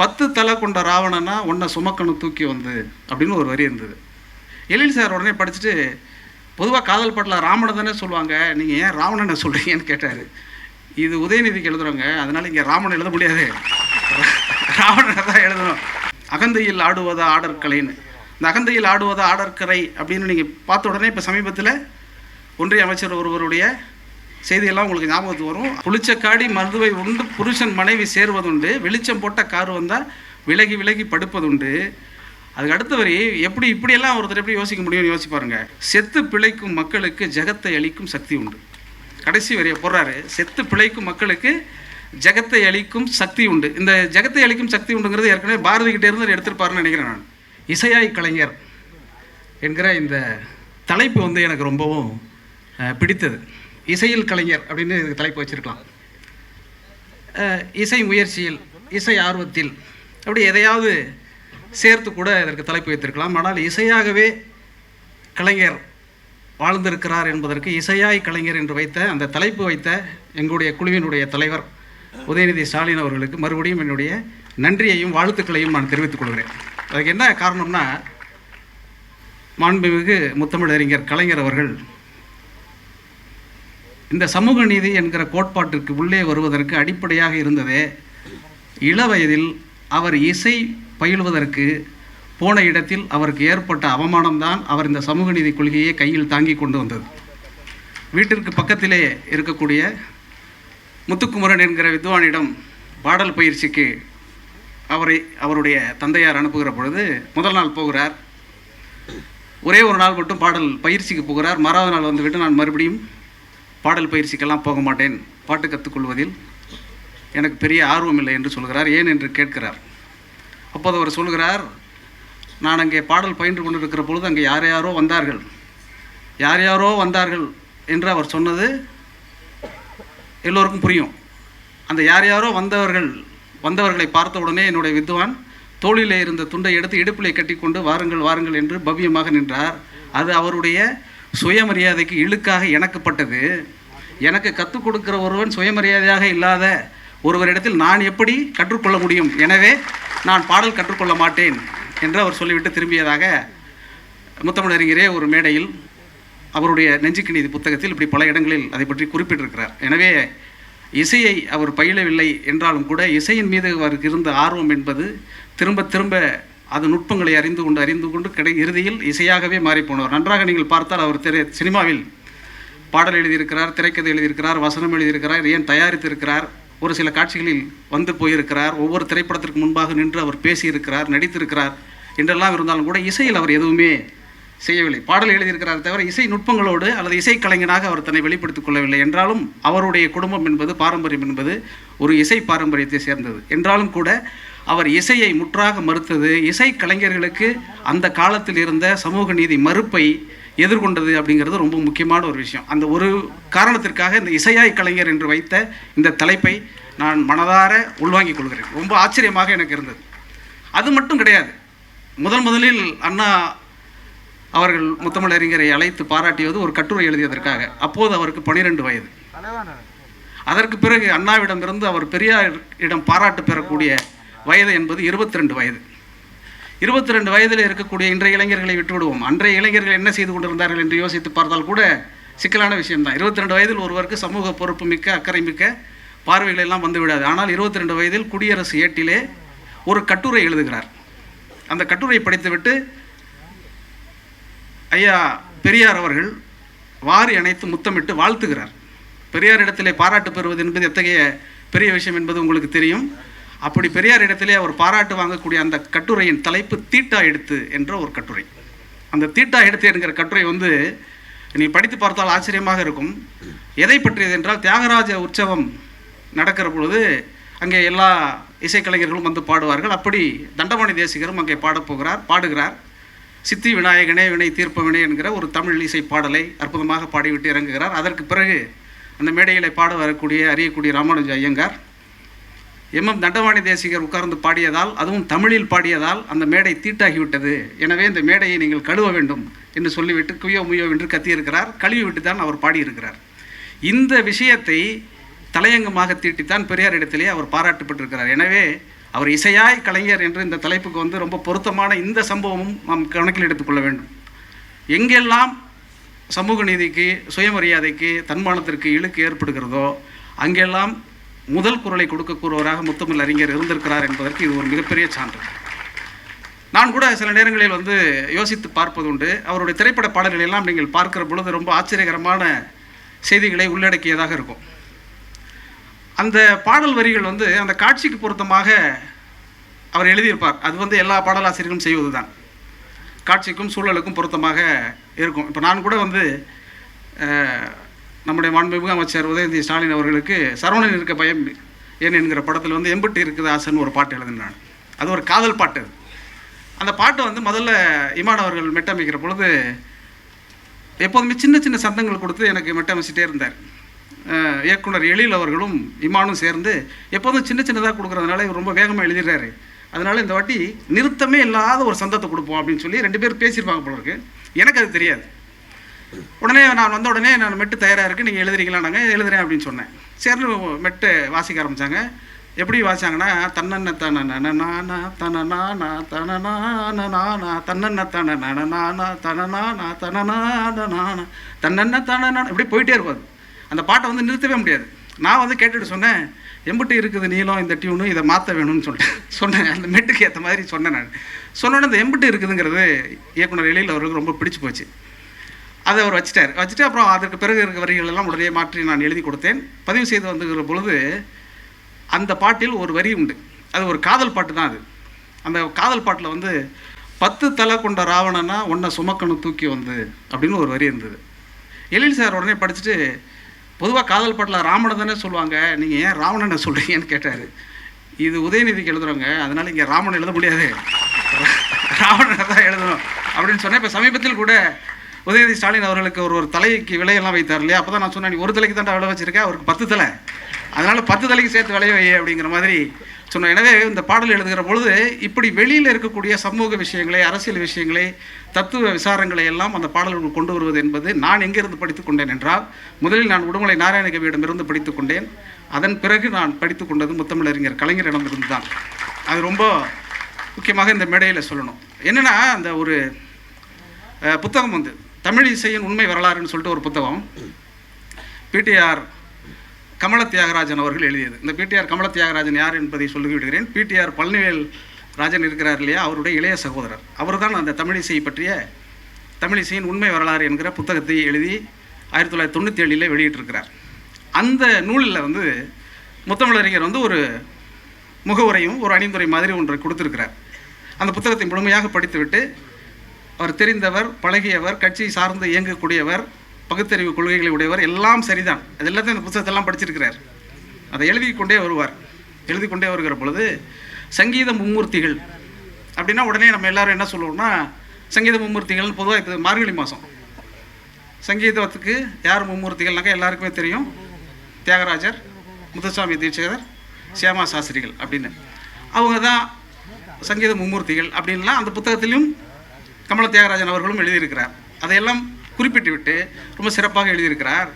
பத்து தலை கொண்ட ராவணனா உன்னை சுமக்கணும் தூக்கி வந்து அப்படின்னு ஒரு வரி இருந்தது. எழில் சார் உடனே படிச்சுட்டு பொதுவாக காதல் பாட்டில் ராமனை தானே சொல்லுவாங்க நீங்கள் ஏன் ராவணனை சொல்கிறீங்கன்னு கேட்டார். இது உதயநிதிக்கு எழுதுறவங்க அதனால் இங்கே ராமன் எழுத முடியாது. ராவணனை தான் எழுதணும். அகந்தையில் ஆடுவதா ஆடற்கலைன்னு இந்த அகந்தையில் ஆடுவதா ஆடற்கரை அப்படின்னு நீங்கள் பார்த்த உடனே இப்போ சமீபத்தில் ஒன்றிய அமைச்சர் ஒருவருடைய செய்தியெல்லாம் உங்களுக்கு ஞாபகத்துக்கு வரும். புளிச்சக்காடி மருதுவை உண்டு புருஷன் மனைவி சேருவதுண்டு வெளிச்சம் போட்ட கார் வந்தால் விலகி விலகி படுப்பதுண்டு. அதுக்கு அடுத்த வரி எப்படி இப்படியெல்லாம் ஒருத்தர் எப்படி யோசிக்க முடியும்னு யோசிச்சு பாருங்க. செத்து பிழைக்கும் மக்களுக்கு ஜெகத்தை அளிக்கும் சக்தி உண்டு. கடைசி வரியை போடுறாரு. செத்து பிழைக்கும் மக்களுக்கு ஜெகத்தை அளிக்கும் சக்தி உண்டு. இந்த ஜெகத்தை அளிக்கும் சக்தி உண்டுங்கிறது ஏற்கனவே பாரதி கிட்டே இருந்து எடுத்திருப்பாருன்னு நினைக்கிறேன் நான். இசையாய் கலைஞர் என்கிற இந்த தலைப்பு வந்து எனக்கு ரொம்பவும் பிடித்தது. இசையில் கலைஞர் அப்படின்னு இதுக்கு தலைப்பு வச்சுருக்கலாம். இசை முயற்சியில் இசை ஆர்வத்தில் அப்படி எதையாவது சேர்த்து கூட இதற்கு தலைப்பு வைத்திருக்கலாம். ஆனால் இசையாகவே கலைஞர் வாழ்ந்திருக்கிறார் என்பதற்கு இசையாய் கலைஞர் என்று வைத்த அந்த தலைப்பு வைத்த எங்களுடைய குழுவினுடைய தலைவர் உதயநிதி ஸ்டாலின் அவர்களுக்கு மறுபடியும் என்னுடைய நன்றியையும் வாழ்த்துக்களையும் நான் தெரிவித்துக் கொள்கிறேன். அதுக்கு என்ன காரணம்னா மாண்புமிகு முத்தமிழறிஞர் கலைஞர் அவர்கள் இந்த சமூக நீதி என்கிற கோட்பாட்டிற்கு உள்ளே வருவதற்கு அடிப்படையாக இருந்ததே இளவயதில் அவர் இசை பயிலுவதற்கு போன இடத்தில் அவருக்கு ஏற்பட்ட அவமானம்தான் அவர் இந்த சமூக நீதி கொள்கையை கையில் தாங்கி கொண்டு வந்தது. வீட்டிற்கு பக்கத்திலே இருக்கக்கூடிய முத்துக்குமரன் என்கிற வித்வானிடம் பாடல் பயிற்சிக்கு அவரை அவருடைய தந்தையார் அனுப்புகிற பொழுது முதல் நாள் போகிறார். ஒரே ஒரு நாள் மட்டும் பாடல் பயிற்சிக்கு போகிறார். மறாவது நாள் வந்துவிட்டு நான் மறுபடியும் பாடல் பயிற்சிக்கெல்லாம் போக மாட்டேன். பாட்டு கற்றுக்கொள்வதில் எனக்கு பெரிய ஆர்வம் இல்லை என்று சொல்கிறார். ஏன் என்று கேட்கிறார். அப்போது அவர் சொல்கிறார் நான் அங்கே பாடல் பயின்று கொண்டிருக்கிற பொழுது அங்கே யார் யாரோ வந்தார்கள். யார் யாரோ வந்தார்கள் என்று அவர் சொன்னது எல்லோருக்கும் புரியும். அந்த யார் யாரோ வந்தவர்கள் வந்தவர்களை பார்த்த உடனே என்னுடைய வித்வான் தோளிலே இருந்த துண்டை எடுத்து இடுப்பிலே கட்டிக்கொண்டு வாருங்கள் வாருங்கள் என்று பவ்யமாக நின்றார். அது அவருடைய சுயமரியாதைக்கு இழுக்காக எனக்குப்பட்டது எனக்கு கற்றுக் கொடுக்கிற ஒருவன் சுயமரியாதையாக இல்லாத ஒருவரிடத்தில் நான் எப்படி கற்றுக்கொள்ள முடியும்? எனவே நான் பாடல் கற்றுக்கொள்ள மாட்டேன் என்று அவர் சொல்லிவிட்டு திரும்பியதாக முத்தமிழறிஞரே ஒரு மேடையில் அவருடைய நெஞ்சுக்கு நீதி புத்தகத்தில் இப்படி பல இடங்களில் அதை பற்றி குறிப்பிட்டிருக்கிறார். எனவே இசையை அவர் பயிலவில்லை என்றாலும் கூட இசையின் மீது அவருக்கு இருந்த ஆர்வம் என்பது திரும்ப திரும்ப அது நுட்பங்களை அறிந்து கொண்டு அறிந்து கொண்டு கிடை இறுதியில் இசையாகவே மாறிப்போனவர் நன்றாக நீங்கள் பார்த்தால் அவர் திரை சினிமாவில் பாடல் எழுதியிருக்கிறார் திரைக்கதை எழுதியிருக்கிறார் வசனம் எழுதியிருக்கிறார் ஏன் தயாரித்திருக்கிறார் ஒரு சில காட்சிகளில் வந்து போயிருக்கிறார் ஒவ்வொரு திரைப்படத்திற்கு முன்பாக நின்று அவர் பேசியிருக்கிறார் நடித்திருக்கிறார் என்றெல்லாம் இருந்தாலும் கூட இசையில் அவர் எதுவுமே செய்யவில்லை. பாடல் எழுதியிருக்கிறார் தவிர இசை நுட்பங்களோடு அல்லது இசை கலைஞனாக அவர் தன்னை வெளிப்படுத்திக் கொள்ளவில்லை என்றாலும் அவருடைய குடும்பம் என்பது பாரம்பரியம் என்பது ஒரு இசை பாரம்பரியத்தை சேர்ந்தது. என்றாலும் கூட அவர் இசையை முற்றாக மறுத்தது. இசை கலைஞர்களுக்கு அந்த காலத்தில் இருந்த சமூக நீதி மறுப்பை எதிர்கொண்டது அப்படிங்கிறது ரொம்ப முக்கியமான ஒரு விஷயம். அந்த ஒரு காரணத்திற்காக இந்த இசையாய் கலைஞர் என்று வைத்த இந்த தலைப்பை நான் மனதார உள்வாங்கிக் கொள்கிறேன். ரொம்ப ஆச்சரியமாக எனக்கு இருந்தது. அது மட்டும் கிடையாது. முதல் முதலில் அண்ணா அவர்கள் முத்தமிழறிஞரை அழைத்து பாராட்டியது ஒரு கட்டுரை எழுதியதற்காக. அப்போது அவருக்கு பனிரெண்டு வயது. அதற்கு பிறகு அண்ணாவிடமிருந்து அவர் பெரியார் இடம் பாராட்டு பெறக்கூடிய வயது என்பது இருபத்தி ரெண்டு வயது. இருபத்தி ரெண்டு வயதில் இருக்கக்கூடிய இன்றைய இளைஞர்களை விட்டுவிடுவோம். அன்றைய இளைஞர்கள் என்ன செய்து கொண்டிருந்தார்கள் என்று யோசித்து பார்த்தால் கூட சிக்கலான விஷயம்தான். இருபத்தி ரெண்டு வயதில் ஒருவருக்கு சமூக பொறுப்பு மிக்க அக்கறை மிக்க பார்வைகள் எல்லாம் வந்து விடாது. ஆனால் இருபத்தி ரெண்டு வயதில் குடியரசு ஏட்டிலே ஒரு கட்டுரை எழுதுகிறார். அந்த கட்டுரை படித்துவிட்டு ஐயா பெரியார் அவர்கள் வாரி அணைத்து முத்தமிட்டு வாழ்த்துகிறார். பெரியார் இடத்திலே பாராட்டு பெறுவது என்பது எத்தகைய பெரிய விஷயம் என்பது உங்களுக்கு தெரியும். அப்படி பெரியார் இடத்திலே அவர் பாராட்டு வாங்கக்கூடிய அந்த கட்டுரையின் தலைப்பு தீட்டா எடுத்து என்ற ஒரு கட்டுரை. அந்த தீட்டா எடுத்து என்கிற கட்டுரை வந்து நீ படித்து பார்த்தால் ஆச்சரியமாக இருக்கும். எதை பற்றியது என்றால் தியாகராஜ உற்சவம் நடக்கிற பொழுது அங்கே எல்லா இசைக்கலைஞர்களும் வந்து பாடுவார்கள். அப்படி தண்டபாணி தேசிகரும் அங்கே பாடப்போகிறார் பாடுகிறார். சித்தி விநாயகனே வினை தீர்ப்பவினை என்கிற ஒரு தமிழ் இசை பாடலை அற்புதமாக பாடிவிட்டு இறங்குகிறார். அதற்கு பிறகு அந்த மேடையிலே பாட வரக்கூடிய அறியக்கூடிய ராமானுஜ ஐயங்கார் எம் எம் தண்டவாணி தேசிகர் உட்கார்ந்து பாடியதால் அதுவும் தமிழில் பாடியதால் அந்த மேடை தீட்டாகிவிட்டது. எனவே இந்த மேடையை நீங்கள் கழுவ வேண்டும் என்று சொல்லிவிட்டு குயோ முயோ என்று கத்தியிருக்கிறார். கழுவிவிட்டு தான் அவர் பாடியிருக்கிறார். இந்த விஷயத்தை தலையங்கமாக தீட்டித்தான் பெரியார் இடத்திலே அவர் பாராட்டப்பட்டிருக்கிறார். எனவே அவர் இசையாய் கலைஞர் என்று இந்த தலைப்புக்கு வந்து ரொம்ப பொருத்தமான இந்த சம்பவமும் நாம் கணக்கில் எடுத்துக்கொள்ள வேண்டும். எங்கெல்லாம் சமூக நீதிக்கு சுயமரியாதைக்கு தன்மானத்திற்கு இழுக்கு ஏற்படுகிறதோ அங்கெல்லாம் முதல் குரலை கொடுக்கக்கூறுவராக முத்தமிழ் அறிஞர் இருந்திருக்கிறார் என்பதற்கு இது ஒரு மிகப்பெரிய சான்று. நான் கூட சில நேரங்களில் வந்து யோசித்து பார்ப்பது உண்டு. அவருடைய திரைப்பட பாடல்கள் எல்லாம் நீங்கள் பார்க்கிற பொழுது ரொம்ப ஆச்சரியகரமான செய்திகளை உள்ளடக்கியதாக இருக்கும். அந்த பாடல் வரிகள் வந்து அந்த காட்சிக்கு பொருத்தமாக அவர் எழுதியிருப்பார். அது வந்து எல்லா பாடலாசிரியர்களும் செய்வது தான் காட்சிக்கும் சூழலுக்கும் பொருத்தமாக இருக்கும். இப்போ நான் கூட வந்து நம்முடைய மாண்புமிகு அமைச்சர் உதயநிதி ஸ்டாலின் அவர்களுக்கு சரவணன் இருக்க பயம் ஏன் என்கிற படத்தில் வந்து எம்பட்டி இருக்குது ஆசன் ஒரு பாட்டு எழுதினான். அது ஒரு காதல் பாட்டு அது. அந்த பாட்டை வந்து முதல்ல இமான் அவர்கள் மெட்டமைக்கிற பொழுது எப்போதுமே சின்ன சின்ன சந்தங்கள் கொடுத்து எனக்கு மெட்டமைச்சிட்டே இருந்தார். இயக்குனர் எழில் அவர்களும் இமானும் சேர்ந்து எப்போதும் சின்ன சின்னதாக கொடுக்குறதுனால இவர் ரொம்ப வேகமாக எழுதிடுறாரு. அதனால் இந்த வாட்டி நிறுத்தமே இல்லாத ஒரு சந்தத்தை கொடுப்போம் அப்படின்னு சொல்லி ரெண்டு பேரும் பேசியிருப்பாங்க போல இருக்கு. எனக்கு அது தெரியாது. உடனே நான் வந்த உடனே நான் மெட்டு தயாராக இருக்குது நீங்கள் எழுதுறீங்களானாங்க எழுதுறேன் அப்படின்னு சொன்னேன். சரி மெட்டு வாசிக்க ஆரம்பித்தாங்க எப்படி வாசிச்சாங்கன்னா தன்னன்ன தன நானா தன நானா தன நானா தன்னன்ன தன நானா தன நானா தன நானா தன்னன்ன தன இப்படி போயிட்டே இருப்பாது அந்த பாட்டை வந்து நிறுத்தவே முடியாது. நான் வந்து கேட்டுட்டு சொன்னேன் எம்பிட்டு இருக்குது நீளம் இந்த டியூனு இதை மாற்ற வேணும்னு சொல்லிட்டு. சொன்னேன். அந்த மெட்டுக்கு ஏற்ற மாதிரி சொன்னேன் நான். சொன்னோன்னே இந்த எம்பிட்டு இருக்குதுங்கிறது இயக்குனர் எழில் அவருக்கு ரொம்ப பிடிச்சு போச்சு. அதை அவர் வச்சுட்டார். வச்சுட்டு அப்புறம் அதற்கு பிறகு இருக்க வரிகள் எல்லாம் உடனே மாற்றி நான் எழுதி கொடுத்தேன். பதிவு செய்து வந்துகிற பொழுது அந்த பாட்டில் ஒரு வரி உண்டு. அது ஒரு காதல் பாட்டு தான் அது. அந்த காதல் பாட்டில் வந்து பத்து தலை கொண்ட ராவணனா உன்னை சுமக்கணும் தூக்கி வந்து அப்படின்னு ஒரு வரி இருந்தது. எழில் சார் உடனே படிச்சுட்டு பொதுவாக காதல் பாட்டில் ராமனை தானே சொல்லுவாங்க. நீங்கள் ஏன் ராவணனை சொல்கிறீங்கன்னு கேட்டார். இது உதயநிதிக்கு எழுதுறவங்க. அதனால் இங்கே ராமன் எழுத முடியாது. ராவணனை தான் எழுதணும். அப்படின்னு சொன்னேன். இப்போ சமீபத்தில் கூட உதயநிதி ஸ்டாலின் அவர்களுக்கு ஒரு ஒரு தலைக்கு விலையெல்லாம் வைத்தார் இல்லையா? அப்போ தான் நான் சொன்னேன் ஒரு தலைக்கு தான் விலை வச்சிருக்கேன் அவருக்கு பத்து தலை. அதனால் பத்து தலைக்கு சேர்த்து விளைய வை அப்படிங்கிற மாதிரி சொன்னோம் எனவே இந்த பாடல் எழுதுகிற பொழுது இப்படி வெளியில் இருக்கக்கூடிய சமூக விஷயங்களை அரசியல் விஷயங்களை தத்துவ விசாரங்களை எல்லாம் அந்த பாடல்கள் கொண்டு வருவது என்பது நான் எங்கிருந்து படித்துக் கொண்டேன் என்றால் முதலில் நான் உடுமலை நாராயணகவியிடமிருந்து படித்துக்கொண்டேன் அதன் பிறகு நான் படித்துக்கொண்டது முத்தமிழறிஞர் கலைஞரிடமிருந்து தான். அது ரொம்ப முக்கியமாக இந்த மேடையில் சொல்லணும். என்னென்னா அந்த ஒரு புத்தகம் வந்து தமிழ் இசையின் உண்மை வரலாறுன்னு சொல்லிட்டு ஒரு புத்தகம். பிடிஆர் கமல தியாகராஜன் அவர்கள் எழுதியது. இந்த பிடிஆர் கமல தியாகராஜன் யார் என்பதை சொல்லி விடுகிறேன் பிடிஆர் பழனிவேல் ராஜன் இருக்கிறார் இல்லையா? அவருடைய இளைய சகோதரர். அவர்தான் அந்த தமிழிசை பற்றிய தமிழ் இசையின் உண்மை வரலாறு என்கிற புத்தகத்தை எழுதி ஆயிரத்தி தொள்ளாயிரத்தி தொண்ணூற்றி ஏழில் வெளியிட்டிருக்கிறார். அந்த நூலில் வந்து முத்தமிழறிஞர் வந்து ஒரு முகவுரையும் ஒரு அணிந்துரை மாதிரி ஒன்றை கொடுத்துருக்கிறார். அந்த புத்தகத்தை முழுமையாக படித்துவிட்டு அவர் தெரிந்தவர் பழகியவர் கட்சி சார்ந்து இயங்கக்கூடியவர் பகுத்தறிவு கொள்கைகளை உடையவர் எல்லாம் சரிதான். அது எல்லாத்தையும் இந்த புத்தகத்தெல்லாம் படிச்சிருக்கிறார். அதை எழுதி கொண்டே வருவார். எழுதி கொண்டே வருகிற பொழுது சங்கீத மும்மூர்த்திகள் அப்படின்னா உடனே நம்ம எல்லாரும் என்ன சொல்லுவோம்னா சங்கீத மும்மூர்த்திகள்னு பொதுவாக இப்போ மார்கழி மாதம் சங்கீதத்துக்கு யார் மும்மூர்த்திகள்னாக்கா எல்லாருக்குமே தெரியும். தியாகராஜர் முத்துசாமி தீட்சிதர் சியாமா சாஸ்திரிகள் அப்படின்னு. அவங்க தான் சங்கீத மும்மூர்த்திகள் அப்படின்லாம் அந்த புத்தகத்திலும் கமல தியாகராஜன் அவர்களும் எழுதியிருக்கிறார். அதையெல்லாம் குறிப்பிட்டுவிட்டு ரொம்ப சிறப்பாக எழுதியிருக்கிறார்.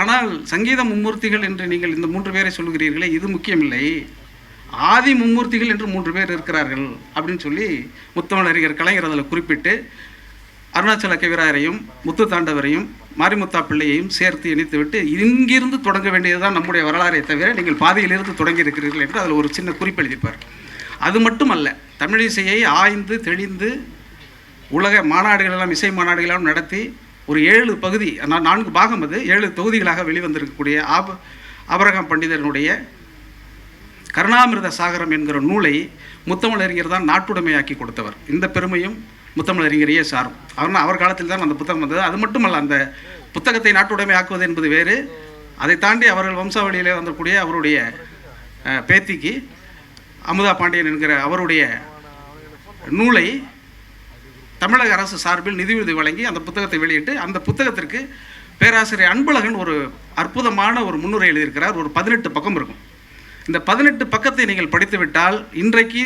ஆனால் சங்கீத மும்மூர்த்திகள் என்று நீங்கள் இந்த மூன்று பேரை சொல்கிறீர்களே இது முக்கியமில்லை. ஆதி மும்மூர்த்திகள் என்று மூன்று பேர் இருக்கிறார்கள் அப்படின்னு சொல்லி முத்தமிழ் அறிஞர் கலைஞர் அதில் குறிப்பிட்டு அருணாச்சல கவிராயரையும் முத்து தாண்டவரையும் மாரிமுத்தா பிள்ளையையும் சேர்த்து இணைத்துவிட்டு இங்கிருந்து தொடங்க வேண்டியதுதான் நம்முடைய வரலாறை தவிர நீங்கள் பாதியிலிருந்து தொடங்கி இருக்கிறீர்கள் என்று அதில் ஒரு சின்ன குறிப்பு எழுதிப்பார் அது மட்டும் அல்ல தமிழிசையை ஆய்ந்து தெளிந்து உலக மாநாடுகள் எல்லாம் இசை மாநாடுகளெல்லாம் நடத்தி ஒரு ஏழு பகுதி நான்கு பாகம் அது ஏழு தொகுதிகளாக வெளிவந்திருக்கக்கூடிய ஆப ஆபரகாம் பண்டிதனுடைய கருணாமிர்த சாகரம் என்கிற நூலை முத்தமிழறிஞர் தான் நாட்டுடைமையாக்கி கொடுத்தவர். இந்த பெருமையும் முத்தமிழறிஞரையே சாரும். அவர் அவர் காலத்தில் தான் அந்த புத்தகம் வந்தது. அது மட்டுமல்ல அந்த புத்தகத்தை நாட்டுடைமையாக்குவது என்பது வேறு. அதை தாண்டி அவர்கள் வம்சாவளியிலே வந்தக்கூடிய அவருடைய பேத்திக்கு அமுதா பாண்டியன் என்கிற அவருடைய நூலை தமிழக அரசு சார்பில் நிதியுதவி வழங்கி அந்த புத்தகத்தை வெளியிட்டு அந்த புத்தகத்திற்கு பேராசிரியர் அன்பழகன் ஒரு அற்புதமான ஒரு முன்னுரை எழுதியிருக்கிறார். ஒரு பதினெட்டு பக்கம் இருக்கும். இந்த பதினெட்டு பக்கத்தை நீங்கள் படித்துவிட்டால் இன்றைக்கு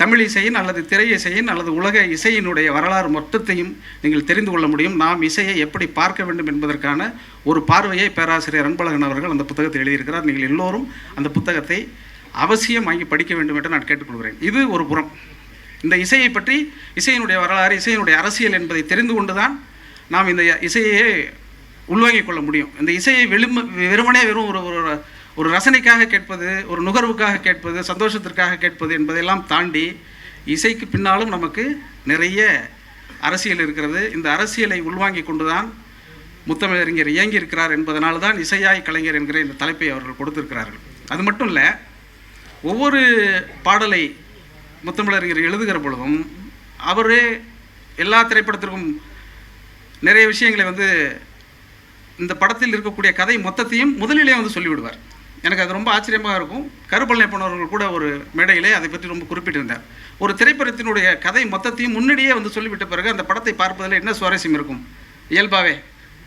தமிழ் இசையின் அல்லது திரை இசையின் அல்லது உலக இசையினுடைய வரலாறு மொத்தத்தையும் நீங்கள் தெரிந்து கொள்ள முடியும். நாம் இசையை எப்படி பார்க்க வேண்டும் என்பதற்கான ஒரு பார்வையை பேராசிரியர் அன்பழகன் அவர்கள் அந்த புத்தகத்தை எழுதியிருக்கிறார். நீங்கள் எல்லோரும் அந்த புத்தகத்தை அவசியம் வாங்கி படிக்க வேண்டும் என்று நான் கேட்டுக்கொள்கிறேன். இது ஒரு புறம். இந்த இசையை பற்றி இசையினுடைய வரலாறு இசையினுடைய அரசியல் என்பதை தெரிந்து கொண்டுதான் நாம் இந்த இசையை உள்வாங்கிக் கொள்ள முடியும். இந்த இசையை வெளும வெறுமனே வெறும் ஒரு ஒரு ஒரு ரசனைக்காக கேட்பது ஒரு நுகர்வுக்காக கேட்பது சந்தோஷத்திற்காக கேட்பது என்பதையெல்லாம் தாண்டி இசைக்கு பின்னாலும் நமக்கு நிறைய அரசியல் இருக்கிறது. இந்த அரசியலை உள்வாங்கிக் கொண்டுதான் முத்தமிழறிஞர் இயங்கி இருக்கிறார் என்பதனால தான் இசையாய் கலைஞர் என்கிற இந்த தலைப்பை அவர்கள் கொடுத்திருக்கிறார்கள். அது மட்டும் இல்லை ஒவ்வொரு பாடலை முத்தமிழறிஞர் எழுதுகிற பொழுதும் அவரே எல்லா திரைப்படத்திற்கும் நிறைய விஷயங்களை வந்து இந்த படத்தில் இருக்கக்கூடிய கதை மொத்தத்தையும் முதலிலே வந்து சொல்லிவிடுவார். எனக்கு அது ரொம்ப ஆச்சரியமாக இருக்கும். கருப்பழனியப்பன் அவர்கள் கூட ஒரு மேடையிலே அதை பற்றி ரொம்ப குறிப்பிட்டிருந்தார். ஒரு திரைப்படத்தினுடைய கதை மொத்தத்தையும் முன்னாடியே வந்து சொல்லிவிட்ட பிறகு அந்த படத்தை பார்ப்பதில் என்ன சுவாரஸ்யம் இருக்கும்? இயல்பாகவே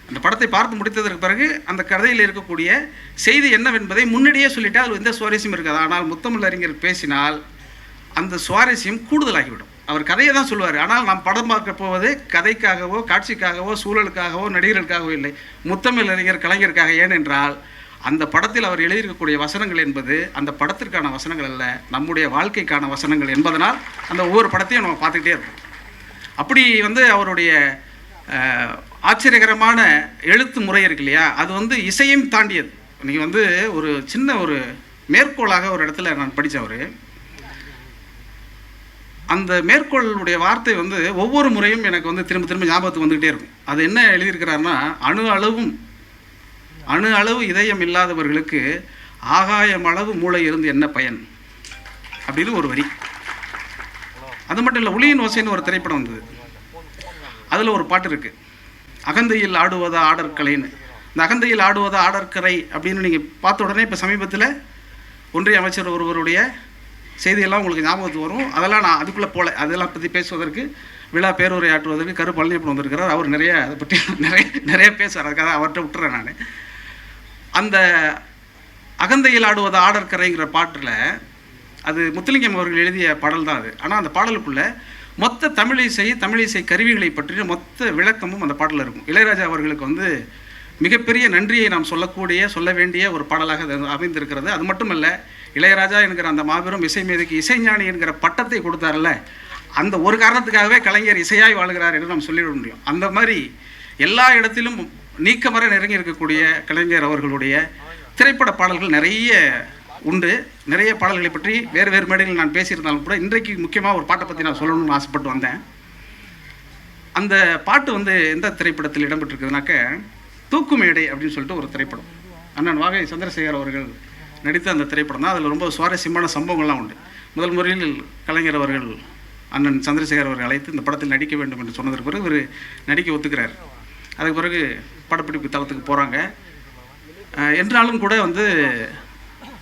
அந்த படத்தை பார்த்து முடித்ததற்கு பிறகு அந்த கதையில் இருக்கக்கூடிய செய்தி என்னவென்பதை முன்னாடியே சொல்லிட்டா அது எந்த சுவாரஸ்யம் இருக்காது. ஆனால் முத்தமிழ் அறிஞர் பேசினால் அந்த சுவாரஸ்யம் கூடுதலாகிவிடும். அவர் கதையை தான் சொல்லுவார். ஆனால் நாம் படம் பார்க்க போவது கதைக்காகவோ காட்சிக்காகவோ சூழலுக்காகவோ நடிகர்களுக்காகவோ இல்லை. முத்தமிழ் அறிஞர் கலைஞருக்காக ஏனென்றால் அந்த படத்தில் அவர் எழுதியிருக்கக்கூடிய வசனங்கள் என்பது அந்த படத்திற்கான வசனங்கள் அல்ல நம்முடைய வாழ்க்கைக்கான வசனங்கள் என்பதனால் அந்த ஒவ்வொரு படத்தையும் நம்ம பார்த்துக்கிட்டே இருக்கோம் அப்படி வந்து அவருடைய ஆச்சரியகரமான எழுத்து முறை இருக்கு இல்லையா? அது வந்து இசையும் தாண்டியது. இன்றைக்கி வந்து ஒரு சின்ன ஒரு மேற்கோளாக ஒரு இடத்துல நான் படித்தவர். அந்த மேற்கோளுடைய வார்த்தை வந்து ஒவ்வொரு முறையும் எனக்கு வந்து திரும்ப திரும்ப ஞாபகத்துக்கு வந்துக்கிட்டே இருக்கும். அது என்ன எழுதியிருக்கிறாருன்னா அணு அளவும் அணு அளவு இதயம் இல்லாதவர்களுக்கு ஆகாயம் அளவு மூளை இருந்து என்ன பயன்? அப்படின்னு ஒரு வரி. அது மட்டும் இல்லை உளியின் ஓசைன்னு ஒரு திரைப்படம் வந்தது. அதில் ஒரு பாட்டு இருக்குது அகந்தையில் ஆடுவதா ஆடற்கலைன்னு. இந்த அகந்தையில் ஆடுவதா ஆடற்கரை அப்படின்னு நீங்கள் பார்த்த உடனே இப்போ சமீபத்தில் ஒன்றிய அமைச்சர் ஒருவருடைய செய்தியெல்லாம் உங்களுக்கு ஞாபகத்துக்கு வரும். அதெல்லாம் நான் அதுக்குள்ளே போகல அதெல்லாம் பற்றி பேசுவதற்கு விழா பேருரையாற்றுவதற்கு கரு பழனியப்பன் வந்திருக்கிறார். அவர் நிறைய அதை பற்றி நிறைய நிறைய பேசுவார் அதுக்காக அவர்கிட்ட விட்டுறேன் நான். அந்த அகந்தையில் ஆடுவது ஆடற்கரைங்கிற பாட்டில் அது முத்துலிங்கம் அவர்கள் எழுதிய பாடல் தான் அது. ஆனால் அந்த பாடலுக்குள்ள மொத்த தமிழிசை தமிழிசை கருவிகளை பற்றிய மொத்த விளக்கமும் அந்த பாட்டில் இருக்கும். இளையராஜா அவர்களுக்கு வந்து மிகப்பெரிய நன்றியை நாம் சொல்லக்கூடிய சொல்ல வேண்டிய ஒரு பாடலாக அமைந்திருக்கிறது. அது மட்டுமல்ல இளையராஜா என்கிற அந்த மாபெரும் இசை மேதைக்கு இசைஞானி என்கிற பட்டத்தை கொடுத்தார்ல அந்த ஒரு காரணத்துக்காகவே கலைஞர் இசையாய் வாழ்கிறார் என்று நாம் சொல்லிட முடியும். அந்த மாதிரி எல்லா இடத்திலும் நீக்கமர நெருங்கி இருக்கக்கூடிய கலைஞர் அவர்களுடைய திரைப்பட பாடல்கள் நிறைய உண்டு. நிறைய பாடல்களை பற்றி வேறு வேறு மேடையில் நான் பேசியிருந்தாலும் கூட இன்றைக்கு முக்கியமாக ஒரு பாட்டை பற்றி நான் சொல்லணும்னு ஆசைப்பட்டு வந்தேன். அந்த பாட்டு வந்து எந்த திரைப்படத்தில் இடம்பெற்றிருக்குதுனாக்க தூக்கு மேடை அப்படின்னு சொல்லிட்டு ஒரு திரைப்படம். அண்ணன் வாகை சந்திரசேகர் அவர்கள் நடித்த அந்த திரைப்படம் தான். அதில் ரொம்ப சுவாரஸ்யமான சம்பவங்கள்லாம் உண்டு. முதல் முறையில் கலைஞர் அவர்கள் அண்ணன் சந்திரசேகர் அவர்கள் அழைத்து இந்த படத்தில் நடிக்க வேண்டும் என்று சொன்னதற்கு பிறகு இவர் நடிக்க ஒத்துக்கிறார். அதுக்கு பிறகு படப்பிடிப்பு தளத்துக்கு போகிறாங்க என்றாலும் கூட வந்து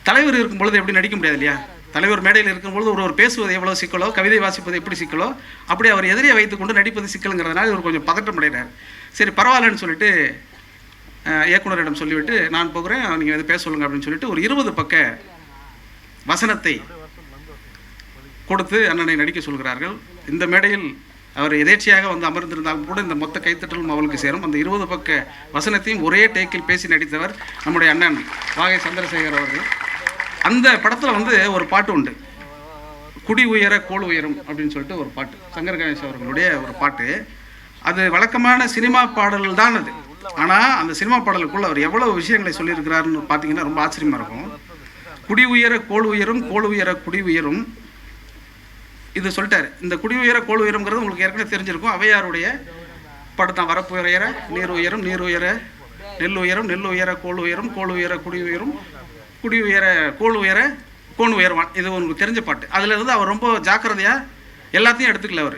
தலைவர் இருக்கும் பொழுது எப்படி நடிக்க முடியாது இல்லையா? தலைவர் மேடையில் இருக்கும்பொழுது ஒரு ஒரு பேசுவது எவ்வளோ சிக்கலோ கவிதை வாசிப்பது எப்படி சிக்கலோ அப்படி அவர் எதிரே வைத்துக்கொண்டு நடிப்பது சிக்கலுங்கிறதுனால இவர் கொஞ்சம் பதட்டம் அடைகிறார். சரி பரவாயில்லன்னு சொல்லிட்டு இயக்குனரிடம் சொல்லிவிட்டு நான் போகிறேன் நீங்கள் வந்து பேச சொல்லுங்க அப்படின்னு சொல்லிட்டு ஒரு இருபது பக்க வசனத்தை கொடுத்து அண்ணனை நடிக்க சொல்கிறார்கள். இந்த மேடையில் அவர் எதேச்சியாக வந்து அமர்ந்திருந்தாலும் கூட இந்த மொத்த கைத்தட்டலும் அவளுக்கு சேரும். அந்த இருபது பக்க வசனத்தையும் ஒரே டேக்கில் பேசி நடித்தவர் நம்முடைய அண்ணன் வாகை சந்திரசேகர் அவர்கள். அந்த படத்தில் வந்து ஒரு பாட்டு உண்டு. குடி உயர கோல் உயரும் அப்படின்னு சொல்லிட்டு ஒரு பாட்டு. சங்கர் கணேஷ் அவர்களுடைய ஒரு பாட்டு. அது வழக்கமான சினிமா பாடல்கள் தான் அது. ஆனால் அந்த சினிமா பாடலுக்குள்ள அவர் எவ்வளவு விஷயங்களை சொல்லியிருக்கிறாருன்னு பார்த்தீங்கன்னா ரொம்ப ஆச்சரியமாக இருக்கும். குடி உயர கோல் உயரும் கோல் உயர குடி உயரும். இது சொல்லிட்டார். இந்த குடி உயர கோல் உயரம்ங்கிறது உங்களுக்கு ஏற்கனவே தெரிஞ்சிருக்கும். அவையாருடைய படத்தான் வரப்பு உயர நீர் உயரும் நீர் உயர நெல் உயரும் நெல் உயர கோல் உயரும் கோல் உயர குடி உயரும். குடி உயர கோல் உயர கோன் உயர்வான் இது உங்களுக்கு தெரிஞ்ச பாட்டு. அதில் இருந்து அவர் ரொம்ப ஜாக்கிரதையாக எல்லாத்தையும் எடுத்துக்கல அவர்.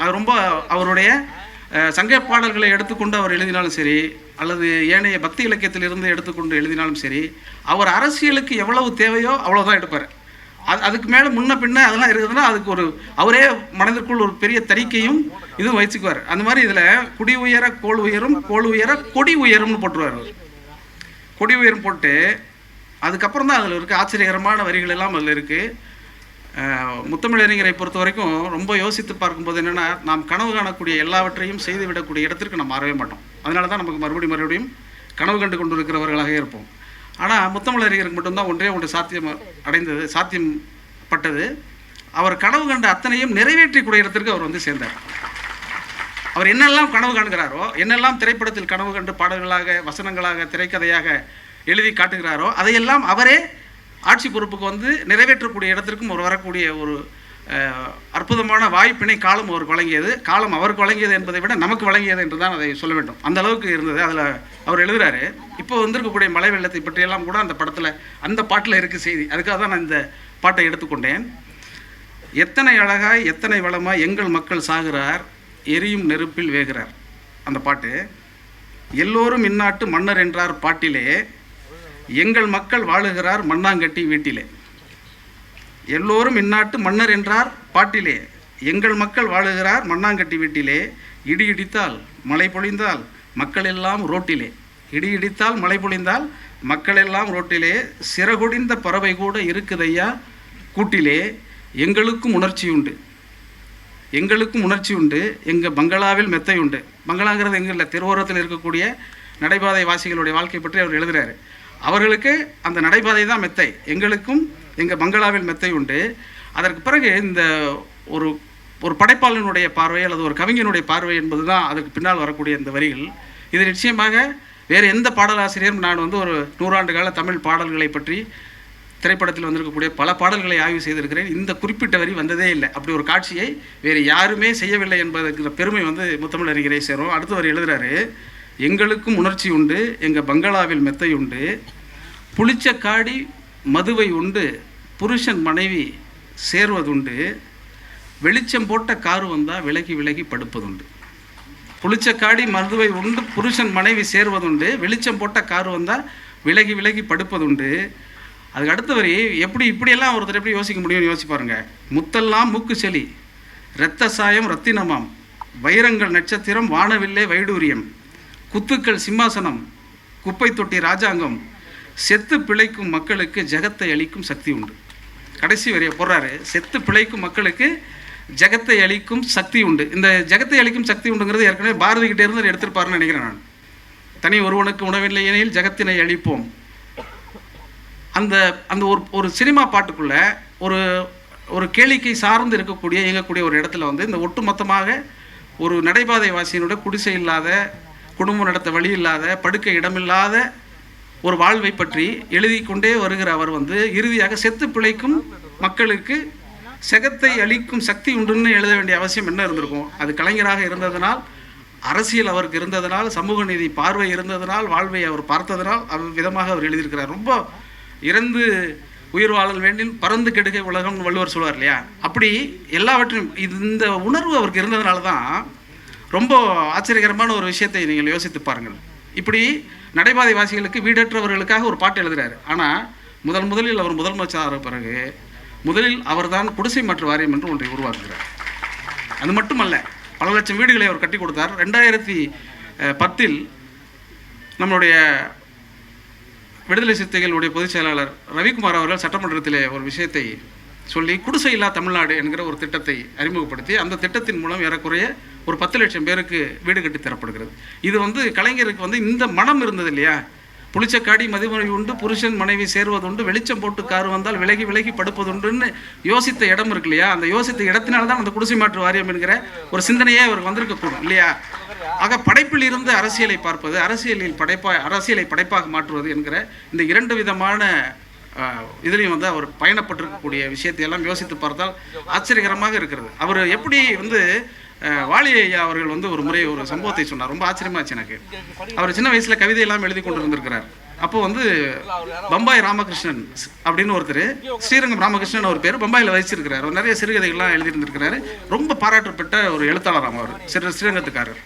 அது ரொம்ப அவருடைய சங்க பாடல்களை எடுத்துக்கொண்டு அவர் எழுதினாலும் சரி அல்லது ஏனைய பக்தி இலக்கியத்திலிருந்து எடுத்துக்கொண்டு எழுதினாலும் சரி அவர் அரசியலுக்கு எவ்வளவு தேவையோ அவ்வளோதான் எடுப்பார். அது அதுக்கு மேலே முன்ன பின்ன அதெல்லாம் இருக்குதுன்னா அதுக்கு ஒரு அவரே மனதிற்குள் ஒரு பெரிய தறிக்கையும் இதுவும் வச்சுக்குவார் அந்த மாதிரி இதில் குடி உயர கோல் உயரும் கோல் உயர கொடி உயரும்னு போட்டுருவார் அவர். கொடி உயரம் போட்டு அதுக்கப்புறம் தான் அதில் இருக்க ஆச்சரியகரமான வரிகள் எல்லாம் அதில் இருக்குது முத்தமிழறிஞரை பொறுத்த வரைக்கும் ரொம்ப யோசித்து பார்க்கும்போது என்னென்னா நாம் கனவு காணக்கூடிய எல்லாவற்றையும் செய்துவிடக்கூடிய இடத்திற்கு நாம் மாறவே மாட்டோம். அதனால தான் நமக்கு மறுபடியும் மறுபடியும் கனவு கண்டு கொண்டு இருக்கிறவர்களாக இருப்போம். ஆனால் முத்தமிழறிஞருக்கு மட்டும்தான் ஒன்றே ஒன்று சாத்தியம் அடைந்தது சாத்தியம் பட்டது அவர் கனவு கண்ட அத்தனையும் நிறைவேற்றக்கூடிய இடத்திற்கு அவர் வந்து சேர்ந்தார். அவர் என்னெல்லாம் கனவு காண்கிறாரோ என்னெல்லாம் திரைப்படத்தில் கனவு கண்டு பாடல்களாக வசனங்களாக திரைக்கதையாக எழுதி காட்டுகிறாரோ அதையெல்லாம் அவரே ஆட்சி பொறுப்புக்கு வந்து நிறைவேற்றக்கூடிய இடத்திற்கும் ஒரு வரக்கூடிய ஒரு அற்புதமான வாய்ப்பினை காலம் அவர் வழங்கியது. காலம் அவருக்கு வழங்கியது என்பதை விட நமக்கு வழங்கியது என்று தான் அதை சொல்ல வேண்டும். அந்த அளவுக்கு இருந்தது. அதில் அவர் எழுதுறாரு இப்போ வந்திருக்கக்கூடிய மழை வெள்ளத்தை பற்றியெல்லாம் கூட அந்த படத்தில் அந்த பாட்டில் இருக்குது செய்தி. அதுக்காக தான் நான் இந்த பாட்டை எடுத்துக்கொண்டேன். எத்தனை அழகாய் எத்தனை வளமாய் எங்கள் மக்கள் சாகிறார் எரியும் நெருப்பில் வேகிறார். அந்த பாட்டு எல்லோரும் இந்நாட்டு மன்னர் என்றார் பாட்டிலே எங்கள் மக்கள் வாழுகிறார் மண்ணாங்கட்டி வீட்டிலே. எல்லோரும் இந்நாட்டு மன்னர் என்றார் பாட்டிலே. எங்கள் மக்கள் வாழுகிறார் மண்ணாங்கட்டி வீட்டிலே. இடி இடித்தால் மழை பொழிந்தால் மக்கள் எல்லாம் ரோட்டிலே. இடி இடித்தால் மழை பொழிந்தால் மக்கள் எல்லாம் ரோட்டிலே. சிறகுடிந்த பறவை கூட இருக்குதையா? கூட்டிலே. எங்களுக்கும் உணர்ச்சி உண்டு. எங்களுக்கும் உணர்ச்சி உண்டு. எங்கள் பங்களாவில் மெத்தை உண்டு. பங்களாங்கிறது எங்கள் இல்லை திருவோரத்தில் இருக்கக்கூடிய நடைபாதை வாசிகளுடைய வாழ்க்கை பற்றி அவர் எழுதுகிறாரு அவர்களுக்கு அந்த நடைபாதை தான் மெத்தை. எங்களுக்கும் எங்கள் பங்களாவில் மெத்தை உண்டு. அதற்கு பிறகு இந்த ஒரு ஒரு படைப்பாளனுடைய பார்வை அல்லது ஒரு கவிஞனுடைய பார்வை என்பது தான் அதற்கு பின்னால் வரக்கூடிய இந்த வரிகள். இது நிச்சயமாக வேறு எந்த பாடலாசிரியரும் நான் வந்து ஒரு நூறாண்டு கால தமிழ் பாடல்களை பற்றி திரைப்படத்தில் வந்திருக்கக்கூடிய பல பாடல்களை ஆய்வு செய்திருக்கிறேன். இந்த குறிப்பிட்ட வரி வந்ததே இல்லை. அப்படி ஒரு காட்சியை வேறு யாருமே செய்யவில்லை என்பதற்கு பெருமை வந்து முத்தமிழ் அறிஞரை சேரும். அடுத்த வரி எழுதுறாரு. எங்களுக்கும் உணர்ச்சி உண்டு எங்கள் பங்களாவில் மெத்தை உண்டு புளிச்ச காடி மதுவை உண்டு புருஷன் மனைவி சேர்வதுண்டு வெளிச்சம் போட்ட காரு வந்தால் விலகி விலகி படுப்பதுண்டு புளிச்ச காடி மதுவை உண்டு புருஷன் மனைவி சேர்வதுண்டு வெளிச்சம் போட்ட காரு வந்தால் விலகி விலகி படுப்பதுண்டு அதுக்கு அடுத்த வரி எப்படி இப்படியெல்லாம் ஒருத்தர் எப்படி யோசிக்க முடியும்னு யோசிச்சு பாருங்க. முத்தெல்லாம் மூக்கு செலி இரத்த சாயம் ரத்தினமாம் வைரங்கள் நட்சத்திரம் வானவில்லை வைடூரியம். குத்துக்கள் சிம்மாசனம் குப்பை தொட்டி ராஜாங்கம் செத்து பிழைக்கும் மக்களுக்கு ஜெகத்தை அளிக்கும் சக்தி உண்டு. கடைசி வரைய போடுறாரு. செத்து பிழைக்கும் மக்களுக்கு ஜெகத்தை அளிக்கும் சக்தி உண்டு. இந்த ஜெகத்தை அளிக்கும் சக்தி உண்டுங்கிறது ஏற்கனவே பாரதிக்கிட்டே இருந்து எடுத்திருப்பாருன்னு நினைக்கிறேன் நான். தனி ஒருவனுக்கு உணவில்லை எனில் ஜெகத்தினை அழிப்போம் அந்த அந்த ஒரு ஒரு சினிமா பாட்டுக்குள்ள ஒரு ஒரு கேளிக்கை சார்ந்து இருக்கக்கூடிய இயங்கக்கூடிய ஒரு இடத்துல வந்து இந்த ஒட்டுமொத்தமாக ஒரு நடைபாதை வாசியினோட குடிசை இல்லாத குடும்பம் நடத்த வழி இல்லாத படுக்க இடமில்லாத ஒரு வாழ்வை பற்றி எழுதி கொண்டே வருகிற அவர் வந்து இறுதியாக செத்து பிழைக்கும் மக்களுக்கு செகத்தை அளிக்கும் சக்தி உண்டுன்னு எழுத வேண்டிய அவசியம் என்ன இருந்திருக்கும்? அது கலைஞராக இருந்ததனால் அரசியல் அவருக்கு இருந்ததனால் சமூக நீதி பார்வை இருந்ததனால் வாழ்வை அவர் பார்த்ததனால் அவர் விதமாக அவர் எழுதியிருக்கிறார். ரொம்ப இறந்து உயிர் வாழல் வேண்டின் பறந்து கெடுகை உலகம்னு வள்ளுவர் சொல்லுவார் இல்லையா? அப்படி எல்லாவற்றையும் இது இந்த உணர்வு அவருக்கு இருந்ததுனால தான் ரொம்ப ஆச்சரியகரமான ஒரு விஷயத்தை நீங்கள் யோசித்து பாருங்கள். இப்படி நடைபாதை வாசிகளுக்கு வீடற்றவர்களுக்காக ஒரு பாட்டு எழுதுகிறார் ஆனால் முதல் முதலில் அவர் முதல் பிறகு முதலில் அவர்தான் குடிசை மாற்று வாரியம் என்று ஒன்றை உருவாக்குகிறார். அது மட்டுமல்ல பல லட்சம் வீடுகளை அவர் கட்டி கொடுத்தார். ரெண்டாயிரத்தி பத்தில் நம்மளுடைய விடுதலை சிறுத்தைகளுடைய பொதுச் செயலாளர் ரவிக்குமார் அவர்கள் சட்டமன்றத்திலே ஒரு விஷயத்தை சொல்லி குடிசை இல்லா தமிழ்நாடு என்கிற ஒரு திட்டத்தை அறிமுகப்படுத்தி அந்த திட்டத்தின் மூலம் ஏறக்குறைய ஒரு பத்து லட்சம் பேருக்கு வீடு கட்டி தரப்படுகிறது. இது வந்து கலைஞருக்கு வந்து இந்த மனம் இருந்தது இல்லையா? புளிச்சக்காடி மதுமொழி உண்டு புருஷன் மனைவி சேர்வதுண்டு வெளிச்சம் போட்டு கார் வந்தால் விலகி விலகி படுப்பதுண்டுன்னு யோசித்த இடம் இருக்கு இல்லையா? அந்த யோசித்த இடத்தினால தான் அந்த குடிசை மாற்று வாரியம் என்கிற ஒரு சிந்தனையே அவருக்கு வந்திருக்கக்கூடும் இல்லையா? ஆக படைப்பில் இருந்து அரசியலை பார்ப்பது அரசியலில் படைப்பா அரசியலை படைப்பாக மாற்றுவது என்கிற இந்த இரண்டு விதமான இதுலேயும் இதுலையும் வந்து அவர் பயணப்பட்டிருக்கக்கூடிய விஷயத்தையெல்லாம் யோசித்து பார்த்தால் ஆச்சரியகரமாக இருக்கிறது. அவர் எப்படி வந்து வாலி ஐயா அவர்கள் வந்து ஒரு முறை ஒரு சம்பவத்தை சொன்னார். ரொம்ப ஆச்சரியமாச்சு எனக்கு. அவர் சின்ன வயசுல கவிதையெல்லாம் எழுதி கொண்டு வந்திருக்கிறார். அப்போ வந்து பம்பாய் ராமகிருஷ்ணன் அப்படின்னு ஒருத்தர் ஸ்ரீரங்கம் ராமகிருஷ்ணன் ஒரு பேர் பம்பாயில் வசிச்சிருக்கிறார். அவர் நிறைய சிறுகதைகள்லாம் எழுதியிருந்திருக்கிறாரு. ரொம்ப பாராட்டப்பட்ட ஒரு எழுத்தாளராம் அவர் சிறு ஸ்ரீரங்கத்துக்காரர்.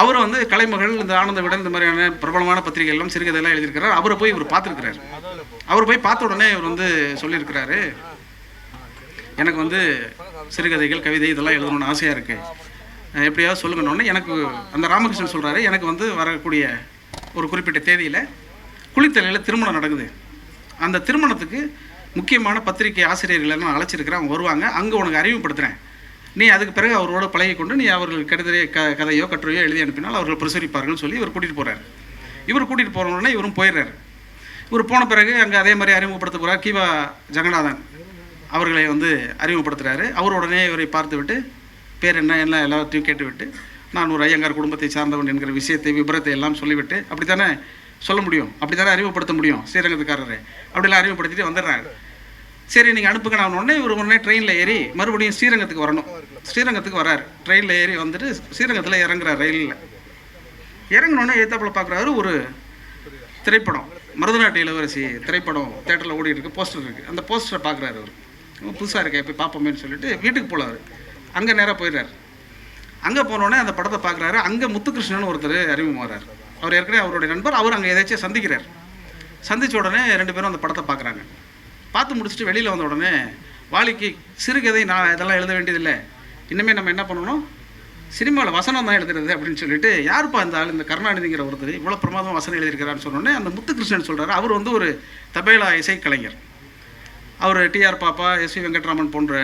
அவர் வந்து கலைமகள் இந்த ஆனந்த விடன் இந்த மாதிரியான பிரபலமான பத்திரிகை எல்லாம் சிறுகதையெல்லாம் எழுதியிருக்கிறார். அவரை போய் இவர் பார்த்துருக்கிறார். அவர் போய் பார்த்த உடனே இவர் வந்து சொல்லியிருக்கிறாரு எனக்கு வந்து சிறுகதைகள் கவிதை இதெல்லாம் எழுதணும்னு ஆசையாக இருக்குது எப்படியாவது சொல்லுங்கன்னு எனக்கு அந்த ராமகிருஷ்ணன் சொல்கிறாரு எனக்கு வந்து வரக்கூடிய ஒரு குறிப்பிட்ட தேதியில் குளித்தலையில் திருமணம் நடக்குது. அந்த திருமணத்துக்கு முக்கியமான பத்திரிகை ஆசிரியர்கள் எல்லாம் அழைச்சிருக்கிறேன் அவங்க வருவாங்க. அங்கே உனக்கு அறிமுகப்படுத்துகிறேன் நீ அதுக்கு பிறகு அவரோட பழகி கொண்டு நீ அவர்கள் கடிதையை க கதையோ கட்டுரையோ எழுதி அனுப்பினால் அவர்கள் பிரசுரிப்பார்கள்னு சொல்லி இவர் கூட்டிகிட்டு போகிறார் இவர் கூட்டிகிட்டு போன இவரும் போயிடுறாரு. இவர் போன பிறகு அங்கே அதே மாதிரி அறிமுகப்படுத்த போகிறார் கீவா ஜெகநாதன். அவர்களை வந்து அறிமுகப்படுத்துகிறாரு அவர் உடனே இவரை பார்த்துவிட்டு பேர் என்ன எல்லாம் எல்லாத்தையும் கேட்டுவிட்டு நான் ஒரு ஐயங்கார் குடும்பத்தை சார்ந்தவன் என்கிற விஷயத்தை விபரத்தை எல்லாம் சொல்லிவிட்டு அப்படி தானே சொல்ல முடியும்? அப்படி தானே அறிமுகப்படுத்த முடியும் ஸ்ரீரங்கத்துக்காரரை? அப்படிலாம் அறிமுகப்படுத்திட்டு வந்துடுறாரு. சரி நீங்கள் அனுப்புங்க நான் உடனே இவர் உடனே ட்ரெயினில் ஏறி மறுபடியும் ஸ்ரீரங்கத்துக்கு வரணும். ஸ்ரீரங்கத்துக்கு வரார். ட்ரெயினில் ஏறி வந்துட்டு ஸ்ரீரங்கத்தில் இறங்குறார் ரயிலில். இறங்கினோடனே ஏத்தாப்புல பார்க்குறாரு ஒரு திரைப்படம். மருதநாட்டு இளவரசி திரைப்படம் தேட்டரில் ஓடிட்டு இருக்கு போஸ்டர் இருக்குது அந்த போஸ்டரை பார்க்குறாரு அவர். புதுசாக இருக்கே போய் பார்ப்போமேன்னு சொல்லிட்டு வீட்டுக்கு போகலாரு அங்கே நேராக போயிடுறாரு அங்கே போனோடனே அந்த படத்தை பார்க்குறாரு. அங்கே முத்துகிருஷ்ணன் ஒருத்தர் அறிமுகமாகிறார் அவர் ஏற்கனவே அவருடைய நண்பர் அவர் அங்கே ஏதாச்சும் சந்திக்கிறார். சந்தித்த உடனே ரெண்டு பேரும் அந்த படத்தை பார்க்குறாங்க. பார்த்து முடிச்சுட்டு வெளியில் வந்த உடனே வாலிக்கு சிறுகதை நான் இதெல்லாம் எழுத வேண்டியதில்லை. இனிமேல் நம்ம என்ன பண்ணணும்? சினிமாவில் வசனம் தான் எழுதுறது அப்படின்னு சொல்லிட்டு யாருப்பா இந்த ஆள் இந்த கருணாநிதிங்கிற ஒருத்தர்? இவ்வளோ பிரமாதம் வசனம் எழுதியிருக்கிறான்னு சொன்னோடனே அந்த முத்துகிருஷ்ணன் சொல்கிறாரு அவர் வந்து ஒரு தபேலா இசை கலைஞர் அவர் T R Pappa S. V. Venkatraman போன்ற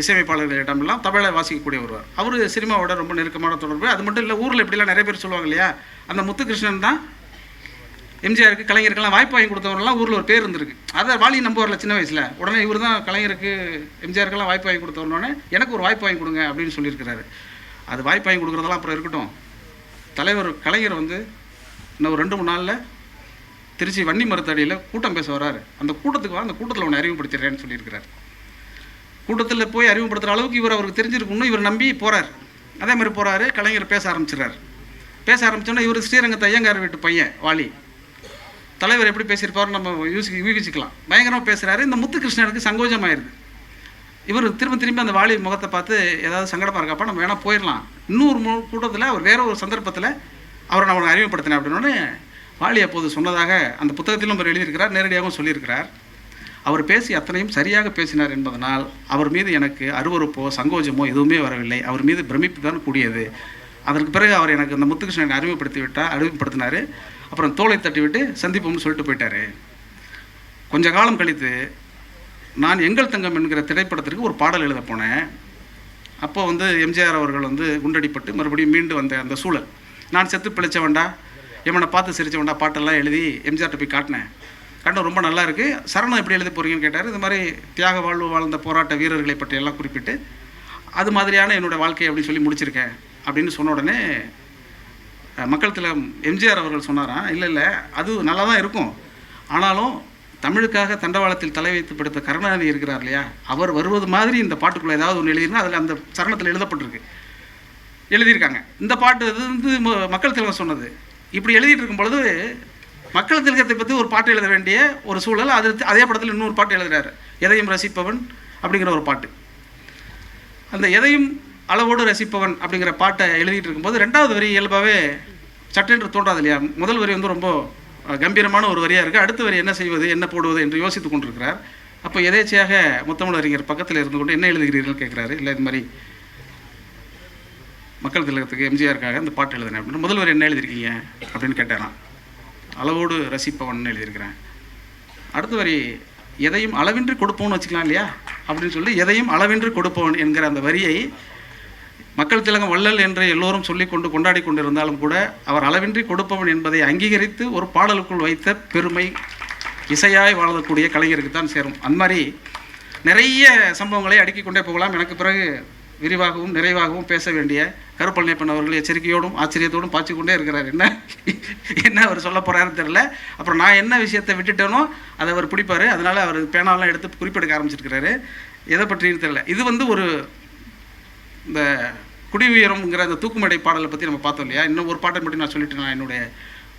இசையமைப்பாளர்களிடமெல்லாம் தமிழை வாசிக்கக்கூடிய ஒருவர் அவர் சினிமாவோட ரொம்ப நெருக்கமான தொடர்பு. அது மட்டும் இல்லை ஊரில் இப்படிலாம் நிறைய பேர் சொல்லுவாங்க இல்லையா? அந்த முத்துகிருஷ்ணன் தான் எம்ஜிஆருக்கு கலைஞருக்கெல்லாம் வாய்ப்பு வாங்கி கொடுத்தவரெல்லாம் ஊரில் ஒரு பேர் இருந்திருக்கு. அதை வாலி நம்புவார்ல சின்ன வயசில். உடனே இவர் தான் கலைஞருக்கு எம்ஜிஆருக்கெல்லாம் வாய்ப்பு வாங்கி கொடுத்தவொடனே எனக்கு ஒரு வாய்ப்பு வாங்கி கொடுங்க அப்படின்னு சொல்லியிருக்கிறாரு. அது வாய்ப்பு வாங்கி கொடுக்குறதெல்லாம் அப்புறம் இருக்கட்டும். தலைவர் கலைஞர் வந்து இன்னும் ஒரு ரெண்டு மூணு நாளில் திருச்சி வன்னி மருத்தடியில் கூட்டம் பேச வராரு. அந்த கூட்டத்துக்கு வா அந்த கூட்டத்தில் உன்னை அறிமுகப்படுத்திடுறேன்னு சொல்லியிருக்கிறார். கூட்டத்தில் போய் அறிமுகப்படுத்துகிற அளவுக்கு இவர் அவருக்கு தெரிஞ்சிருக்கணும் இவர் நம்பி போகிறார் அதே மாதிரி போகிறாரு கலைஞர் பேச ஆரம்பிச்சிடுறாரு. பேச ஆரம்பிச்சோன்னா இவர் ஸ்ரீரங்கத்தை ஐயங்கார் வீட்டு பையன் வாலி. தலைவர் எப்படி பேசியிருப்பார் நம்ம யூசி யூகிச்சுக்கலாம். பயங்கரமாக பேசுகிறாரு இந்த முத்துகிருஷ்ணனுக்கு சங்கோஜமாயிருது. இவர் திரும்ப திரும்பி அந்த வாலி முகத்தை பார்த்து ஏதாவது சங்கடமாக இருக்காப்பா நம்ம வேணால் போயிடலாம். இன்னொரு மு கூட்டத்தில் அவர் வேற ஒரு சந்தர்ப்பத்தில் அவரை நான் அவனை அறிமுகப்படுத்தினேன் அப்படின்னு வாலி அப்போது சொன்னதாக அந்த புத்தகத்திலும் அவர் எழுதியிருக்கிறார் நேரடியாகவும் சொல்லியிருக்கிறார். அவர் பேசி அத்தனையும் சரியாக பேசினார் என்பதனால் அவர் மீது எனக்கு அருவருப்போ சங்கோஜமோ எதுவுமே வரவில்லை. அவர் மீது பிரமிப்பு தான் கூடியது. அதற்கு பிறகு அவர் எனக்கு அந்த முத்துகிருஷ்ணனை அறிமுகப்படுத்தி விட்டார் அறிமுகப்படுத்தினார். அப்புறம் தோலை தட்டிவிட்டு சந்திப்போம்னு சொல்லிட்டு போயிட்டார். கொஞ்ச காலம் கழித்து நான் எங்கள் தங்கம் என்கிற திரைப்படத்திற்கு ஒரு பாடல் எழுத போனேன். அப்போ வந்து எம்ஜிஆர் அவர்கள் வந்து குண்டடிப்பட்டு மறுபடியும் மீண்டு வந்த அந்த சூழல். நான் செத்து பிழைச்சவன்டா? இவனை பார்த்து சிரிச்சவன்டா பாட்டெல்லாம் எழுதி எம்ஜிஆர்ட்ட போய் காட்டினேன். கண்டம் ரொம்ப நல்லா இருக்குது சரணம் எப்படி எழுத போகிறீங்கன்னு கேட்டார். இது மாதிரி தியாக வாழ்வு வாழ்ந்த போராட்ட வீரர்களை பற்றி எல்லாம் குறிப்பிட்டு அது மாதிரியான என்னோட வாழ்க்கை அப்படின்னு சொல்லி முடிச்சிருக்கேன் அப்படின்னு சொன்ன உடனே மக்கள் திலம் எம்ஜிஆர் அவர்கள் சொன்னாராம் இல்லை இல்லை அது நல்லா தான் இருக்கும். ஆனாலும் தமிழுக்காக தண்டவாளத்தில் தலை வைத்து படுத்த கருணாநிதி இருக்கிறார் இல்லையா? அவர் வருவது மாதிரி இந்த பாட்டுக்குள்ளே ஏதாவது ஒன்று எழுதினா அதில் அந்த சரணத்தில் எழுதப்பட்டிருக்கு. எழுதியிருக்காங்க. இந்த பாட்டு இது வந்து மக்கள் தலைவர் சொன்னது. இப்படி எழுதிட்டு இருக்கும் பொழுது மக்கள் திலகத்தை பற்றி ஒரு பாட்டு எழுத வேண்டிய ஒரு சூழல் அது அதே படத்தில் இன்னொரு பாட்டு எழுதுறாரு. எதையும் ரசிப்பவன் அப்படிங்கிற ஒரு பாட்டு. அந்த எதையும் அளவோடு ரசிப்பவன் அப்படிங்கிற பாட்டை எழுதிட்டு இருக்கும்போது ரெண்டாவது வரி இயல்பாகவே சட்டென்று தோன்றாது இல்லையா? முதல் வரி வந்து ரொம்ப கம்பீரமான ஒரு வரியாக இருக்குது அடுத்த வரி என்ன செய்வது என்ன போடுவது என்று யோசித்து கொண்டிருக்கிறார். அப்போ எதேச்சையாக முத்தமிழறிஞர் பக்கத்தில் இருந்து கொண்டு என்ன எழுதுகிறீர்கள் கேட்குறாரு இல்லை இது மாதிரி மக்கள் திலகத்துக்கு எம்ஜிஆருக்காக இந்த பாட்டு எழுதினேன் அப்படின்னு முதல்வர் என்ன எழுதியிருக்கீங்க அப்படின்னு கேட்டேன் அளவோடு ரசிப்பவன் எழுதியிருக்கிறேன்? அடுத்த வரி எதையும் அளவின்றி கொடுப்போம்னு வச்சுக்கலாம் இல்லையா? அப்படின்னு சொல்லி எதையும் அளவின்றி கொடுப்பவன் என்கிற அந்த வரியை மக்கள் திலகம் வள்ளல் என்று எல்லோரும் சொல்லி கொண்டு கொண்டாடி கொண்டிருந்தாலும் கூட அவர் அளவின்றி கொடுப்பவன் என்பதை அங்கீகரித்து ஒரு பாடலுக்குள் வைத்த பெருமை இசையாய் வாழக்கூடிய கலைஞருக்கு தான் சேரும். அந்த மாதிரி நிறைய சம்பவங்களை அடுக்கிக் கொண்டே போகலாம். எனக்கு பிறகு விரிவாகவும் நிறைவாகவும் பேச வேண்டிய கருப்பழனியப்பன் அவர்கள் எச்சரிக்கையோடும் ஆச்சரியத்தோடும் பாய்ச்சி கொண்டே இருக்கிறார். என்ன? என்ன அவர் சொல்ல போகிறாருன்னு தெரில அப்புறம் நான் என்ன விஷயத்தை விட்டுட்டேனோ அதை அவர் பிடிப்பார். அதனால் அவர் பேனாலாம் எடுத்து குறிப்பெடுக்க ஆரம்பிச்சிருக்கிறாரு. எதை பற்றியும் தெரியல. இது வந்து ஒரு இந்த குடி உயரம்ங்கிற அந்த தூக்குமடை பாடலை பற்றி நம்ம பார்த்தோம் இல்லையா? இன்னும் ஒரு பாட்டை மட்டும் நான் சொல்லிட்டு நான் என்னுடைய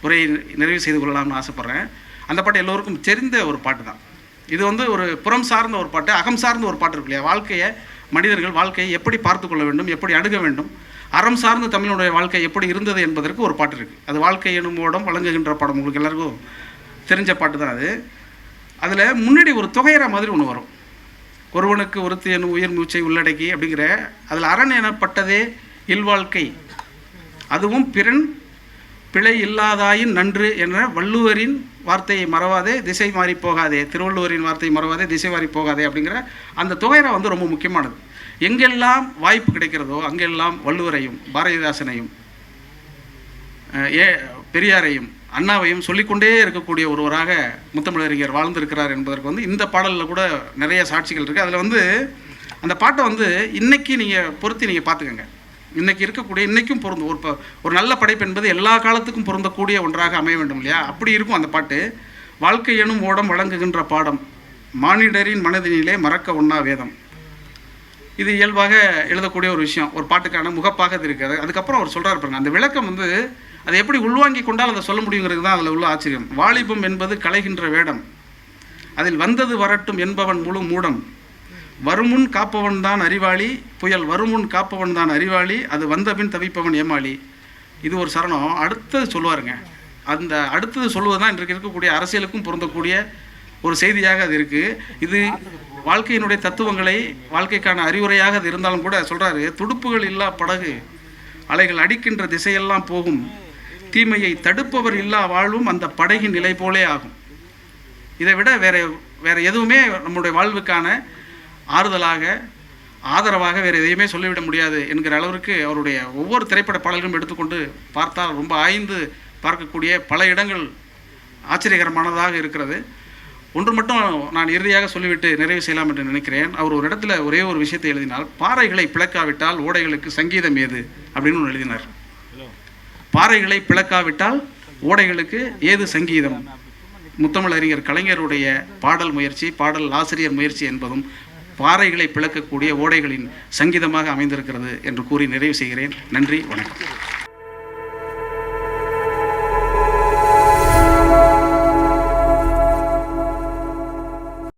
உரையை நிறைவு செய்து கொள்ளலாம்னு ஆசைப்பட்றேன். அந்த பாட்டு எல்லோருக்கும் தெரிந்த ஒரு பாட்டு தான். இது வந்து ஒரு புறம் சார்ந்த ஒரு பாட்டு அகம் சார்ந்த ஒரு பாட்டு இருக்கு இல்லையா? வாழ்க்கையை மனிதர்கள் வாழ்க்கையை எப்படி பார்த்து கொள்ள வேண்டும் எப்படி அணுக வேண்டும் அறம் சார்ந்த தமிழுடைய வாழ்க்கை எப்படி இருந்தது என்பதற்கு ஒரு பாட்டு இருக்குது அது வாழ்க்கை எனும் ஓடம் வழங்குகின்ற பாடம். உங்களுக்கு எல்லாருக்கும் தெரிஞ்ச பாட்டு தான் அது. அதில் முன்னாடி ஒரு தொகையற மாதிரி ஒன்று வரும். ஒருவனுக்கு ஒருத்தி எனும் உயிர் மூச்சை உள்ளடக்கி அப்படிங்கிற அதில் அரண் எனப்பட்டதே இல்வாழ்க்கை. அதுவும் பிறன் பிழை இல்லாதாயின் நன்று என்ற வள்ளுவரின் வார்த்தையை மறவாதே திசை மாறி போகாதே திருவள்ளுவரின் வார்த்தையை மறவாதே திசை மாறி போகாதே அப்படிங்கிற அந்த தொகையரை வந்து ரொம்ப முக்கியமானது. எங்கெல்லாம் வாய்ப்பு கிடைக்கிறதோ அங்கெல்லாம் வள்ளுவரையும் பாரதிதாசனையும் ஏ பெரியாரையும் அண்ணாவையும் சொல்லிக்கொண்டே இருக்கக்கூடிய ஒருவராக முத்தமிழறிஞர் வாழ்ந்திருக்கிறார் என்பதற்கு வந்து இந்த பாடலில் கூட நிறைய சாட்சிகள் இருக்குது அதில் வந்து அந்த பாட்டை வந்து இன்றைக்கி நீங்கள் பொருத்தி நீங்கள் பார்த்துக்கங்க. இன்னைக்கு இருக்கக்கூடிய இன்றைக்கும் பொருந்தும். ஒரு ஒரு நல்ல படைப்பு என்பது எல்லா காலத்துக்கும் பொருந்தக்கூடிய ஒன்றாக அமைய வேண்டும் இல்லையா? அப்படி இருக்கும் அந்த பாட்டு. வாழ்க்கை எனும் ஓடம் வழங்குகின்ற பாடம் மானிடரின் மனதினிலே மறக்க ஒண்ணா வேதம். இது இயல்பாக எழுதக்கூடிய ஒரு விஷயம். ஒரு பாட்டுக்கான முகப்பாக இது இருக்குது. அதுக்கப்புறம் அவர் சொல்கிறார் பாருங்க அந்த விளக்கம் வந்து அதை எப்படி உள்வாங்கி கொண்டால் அதை சொல்ல முடியுங்கிறது தான் அதில் உள்ள ஆச்சரியம். வாலிபம் என்பது கலைகின்ற வேடம் அதில் வந்தது வரட்டும் என்பவன் முழு மூடம் வருமுன் காப்பவன் தான் அறிவாளி புயல் வருமுன் காப்பவன் தான் அறிவாளி அது வந்தபின் தவிப்பவன் ஏமாளி. இது ஒரு சரணம். அடுத்தது சொல்லுவாருங்க. அந்த அடுத்தது சொல்லுவது தான் இன்றைக்கு இருக்கக்கூடிய அரசியலுக்கும் பொருந்தக்கூடிய ஒரு செய்தியாக அது இருக்குது இது வாழ்க்கையினுடைய தத்துவங்களை வாழ்க்கைக்கான அறிவுரையாக அது இருந்தாலும் கூட சொல்கிறாரு துடுப்புகள் இல்லா படகு அலைகள் அடிக்கின்ற திசையெல்லாம் போகும். தீமையை தடுப்பவர் இல்லா வாழும் அந்த படகின் நிலை போலே ஆகும். இதை விட வேற வேற எதுவுமே நம்முடைய வாழ்வுக்கான ஆறுதலாக ஆதரவாக வேறு எதையுமே சொல்லிவிட முடியாது என்கிற அளவிற்கு அவருடைய ஒவ்வொரு திரைப்பட பாடல்களும் எடுத்துக்கொண்டு பார்த்தால் ரொம்ப ஆய்ந்து பார்க்கக்கூடிய பல இடங்கள் ஆச்சரியகரமானதாக இருக்கிறது. ஒன்று மட்டும் நான் இறுதியாக சொல்லிவிட்டு நிறைவு செய்யலாம் என்று நினைக்கிறேன். அவர் ஒரு இடத்துல ஒரே ஒரு விஷயத்தை எழுதினால் பாறைகளை பிளக்காவிட்டால் ஓடைகளுக்கு சங்கீதம் ஏது? அப்படின்னு ஒன்று எழுதினார். பாறைகளை பிளக்காவிட்டால் ஓடைகளுக்கு ஏது சங்கீதம்? முத்தமிழ் அறிஞர் கலைஞருடைய பாடல் முயற்சி பாடல் ஆசிரியர் முயற்சி என்பதும் பாறைகளை பிளக்கக்கூடிய ஓடைகளின் சங்கீதமாக அமைந்திருக்கிறது என்று கூறி நிறைவு செய்கிறேன். நன்றி வணக்கம்.